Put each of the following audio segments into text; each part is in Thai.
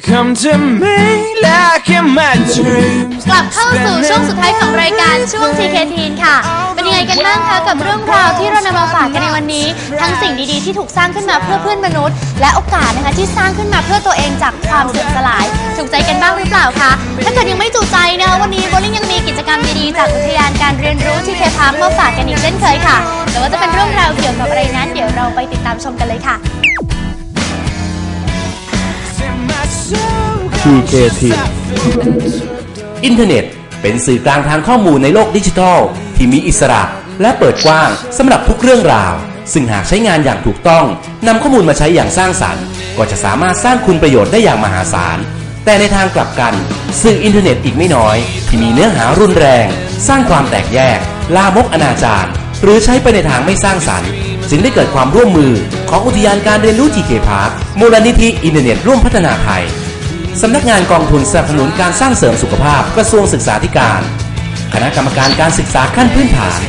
Come to me like in my dreams. กลับเข้าสู่ช่วงสุดท้ายของรายการช่วง TKTin ค่ะ เป็นยังไงกันบ้างคะกับเรื่องราวที่เรานำมาฝากกันในวันนี้ ทั้งสิ่งดีๆที่ถูกสร้างขึ้นมาเพื่อเพื่อนมนุษย์ และโอกาสนะคะที่สร้างขึ้นมาเพื่อตัวเองจากความเสื่อมสลาย ถูกใจกันบ้างหรือเปล่าคะ ถ้าเกิดยังไม่ถูใจนะคะวันนี้โบลิ่งยังมีกิจกรรมดีๆจากอุทยานการเรียนรู้ TK Park มาฝากกันอีกเช่นเคยค่ะ แต่ว่าจะเป็นเรื่องราวเกี่ยวกับอะไรนั้น เดี๋ยวเราไปติดตามชมกันเลยค่ะ TKT อินเทอร์เน็ต เป็นสื่อกลางทางข้อมูลในโลกดิจิทัล ที่มีอิสระและเปิดกว้างสำหรับทุกเรื่องราว ซึ่งหากใช้งานอย่างถูกต้องนำข้อมูลมาใช้อย่างสร้างสรรค์ ก็จะสามารถสร้างคุณประโยชน์ได้อย่างมหาศาล แต่ในทางกลับกัน สื่ออินเทอร์เน็ตอีกไม่น้อย ที่มีเนื้อหารุนแรง สร้างความแตกแยก ลามกอนาจารหรือใช้ไปในทางไม่สร้างสรรค์ จึงได้เกิดความร่วมมือของอุทยานการเรียนรู้ทีเคพาร์คมูลนิธิอินเทอร์เน็ตร่วมพัฒนาไทย สำนักงานกองทุนสนับสนุนการสร้างเสริมสุขภาพกระทรวงศึกษาธิการ คณะกรรมการการศึกษาขั้นพื้นฐาน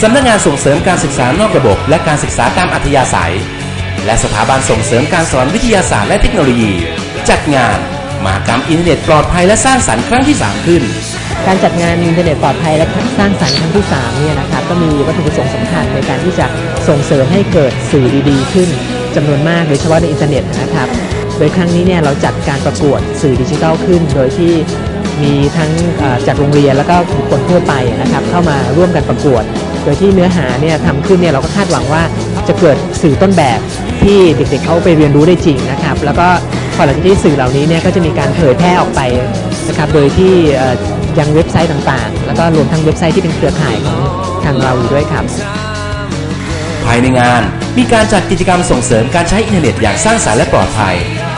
สำนักงานส่งเสริมการศึกษานอกระบบ และการศึกษาตามอัธยาศัย และสถาบันส่งเสริมการสอนวิทยาศาสตร์และเทคโนโลยี จัดงานมากรรมอินเทอร์เน็ตปลอดภัยและสร้างสรรค์ครั้งที่ 3 ขึ้น การจัดงานอินเทอร์เน็ตปลอดภัยและสร้างสรรค์ครั้งที่3เนี่ยนะครับก็มีวัตถุประสงค์สำคัญในการที่จะส่งเสริมให้เกิดสื่อดีๆ ขึ้นจำนวนมากโดยเฉพาะในอินเทอร์เน็ตนะครับ โดยครั้งนี้เนี่ยเราจัดการประกวดสื่อดิจิทัลขึ้น โดยที่มีทั้งจากโรงเรียนแล้วก็บุคคลทั่วไปนะครับเข้ามาร่วมกันประกวด โดยที่เนื้อหาเนี่ยทำขึ้นเนี่ยเราก็คาดหวังว่าจะเกิดสื่อต้นแบบที่เด็กๆเขาไปเรียนรู้ได้จริงนะครับแล้วก็พอหลังจากที่สื่อเหล่านี้เนี่ยก็จะมีการเผยแพร่ออกไปนะครับโดยที่ยังเว็บไซต์ต่างๆ แล้วก็รวมทั้งเว็บไซต์ที่เป็นเครือข่ายของทางเราอยู่ด้วยครับ ภายในงานมีการจัดกิจกรรมส่งเสริมการใช้อินเทอร์เน็ตอย่างสร้างสรรค์และปลอดภัย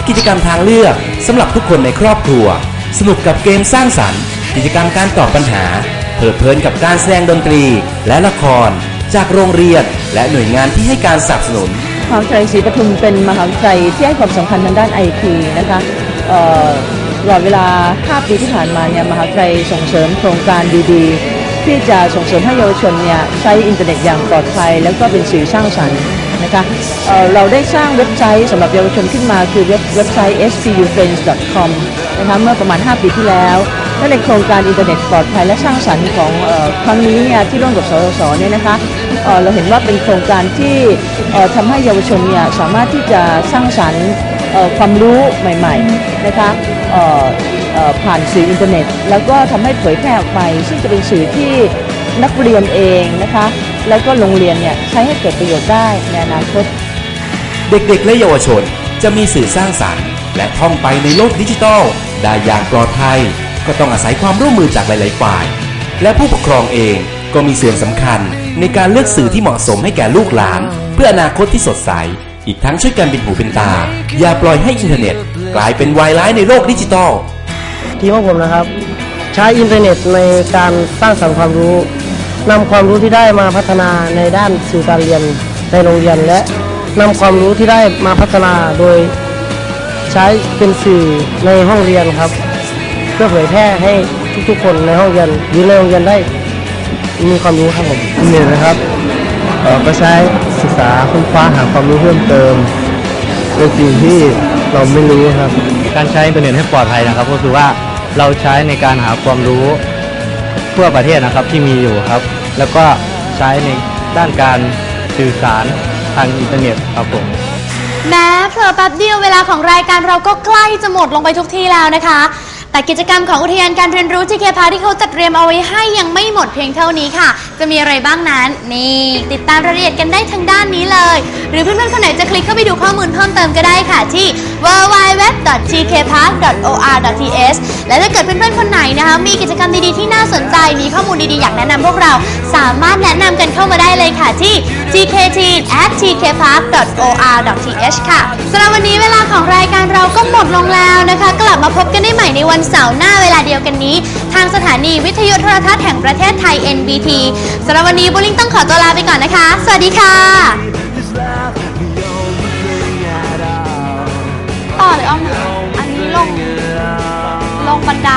กิจกรรมทางเลือกสำหรับทุกคนในครอบครัว สนุกกับเกมสร้างสรรค์ กิจกรรมการตอบปัญหา เพลิดเพลินกับการแสดงดนตรี และละคร จากโรงเรียน และหน่วยงานที่ให้การสนับสนุน มหาวิทยาลัยศรีปทุมเป็นมหาวิทยาลัยที่ให้ความสำคัญทางด้านไอทีนะคะเอ่อตลอดเวลา 5 ปีที่ผ่านมาเนี่ยมหาวิทยาลัยส่งเสริมโครงการดีๆ ที่จะส่งเสริมให้เยาวชนเนี่ยใช้อินเทอร์เน็ตอย่างปลอดภัย แล้วก็เป็นสื่อสร้างสรรค์ นะคะเเราได้สร้างเว็บไซต์สำหรับเยาวชนขึ้นมาคือเว็บเว็บไซต์ spufriends.com นะคะเมื่อประมาณ 5 ปีที่แล้วและในโครงการอินเทอร์เน็ตปลอดภัยและสร้างสรรค์ของออครั้งนี้เนี่ยที่ร่วมกับสสสเนี่ยนะคะเเราเห็นว่าเป็นโครงการที่ทำให้เยาวชนเนี่ยสามารถที่จะสร้างสรรค์ความรู้ใหม่ๆนะคะผ่านสื่ออินเทอร์เน็ต แล้วก็ทำให้เผยแพร่ออกไป ซึ่งจะเป็นสื่อที่นักเรียนเองนะคะ แล้วก็โรงเรียนเนี่ยใช้ให้เกิดประโยชน์ได้ในอนาคต เด็กๆ และเยาวชนจะมีสื่อสร้างสรรค์ และท่องไปในโลกดิจิทัลได้อย่างปลอดภัย ก็ต้องอาศัยความร่วมมือจากหลายๆฝ่าย และผู้ปกครองเองก็มีส่วนสำคัญในการเลือกสื่อที่เหมาะสมให้แก่ลูกหลาน เพื่ออนาคตที่สดใส อีกทั้งช่วยกันเป็นหูเป็นตา อย่าปล่อยให้อินเทอร์เน็ต กลายเป็นวายร้ายในโลกดิจิทัล ทีมของผมนะครับ ใช้อินเทอร์เน็ตในการสร้างสรรค์ความรู้ นำความรู้ที่ได้มาพัฒนาในด้านสื่อการเรียนในโรงเรียน และนำความรู้ที่ได้มาพัฒนาโดยใช้เป็นสื่อในห้องเรียนครับ เพื่อเผยแพร่ให้ทุกๆ คนในห้องเรียนหรือในโรงเรียนได้มีความรู้ครับผมอินเทอร์เน็ตนะครับก็ใช้ศึกษาค้นคว้าหาความรู้เพิ่มเติมในสิ่งที่เราไม่รู้ครับ การใช้อินเทอร์เน็ตให้ปลอดภัยนะครับ ก็คือว่าเราใช้ในการหาความรู้ ทั่วประเทศนะครับที่มีอยู่ครับ แล้วก็ใช้ในด้านการสื่อสารทางอินเทอร์เน็ตครับผม แม้เผลอแป๊บเดียวเวลาของรายการเราก็ใกล้จะหมดลงไปทุกที่แล้วนะคะ แต่กิจกรรมของอุทยานการเรียนรู้ที่เคพาที่เขาจัดเตรียมเอาไว้ให้ยังไม่หมดเพียงเท่านี้ค่ะ จะมีอะไรบ้างนั้น นี่ ติดตามรายละเอียดกันได้ทางด้านนี้เลย หรือเพื่อนๆคนไหนจะคลิกเข้าไปดูข้อมูลเพิ่มเติมก็ได้ค่ะที่ www.tkpark.or.th และถ้าเกิดเพื่อนๆคนไหนนะคะ มีกิจกรรมดีๆที่น่าสนใจมีข้อมูลดีๆอยากแนะนำพวกเราสามารถแนะนำกันเข้ามาได้เลยค่ะที่ tkt@tkpark.or.th ค่ะสำหรับวันนี้เวลาของรายการเราก็หมดลงแล้ว มาพบกันได้ใหม่ในวันเสาร์หน้าเวลาเดียวกันนี้ ทางสถานีวิทยุโทรทัศน์แห่งประเทศไทย NBT สำหรับวันนี้บุลิงต้องขอตัวลาไปก่อนนะคะ สวัสดีค่ะ ต่อเลยอ้อมอันนี้ลง ลงบันได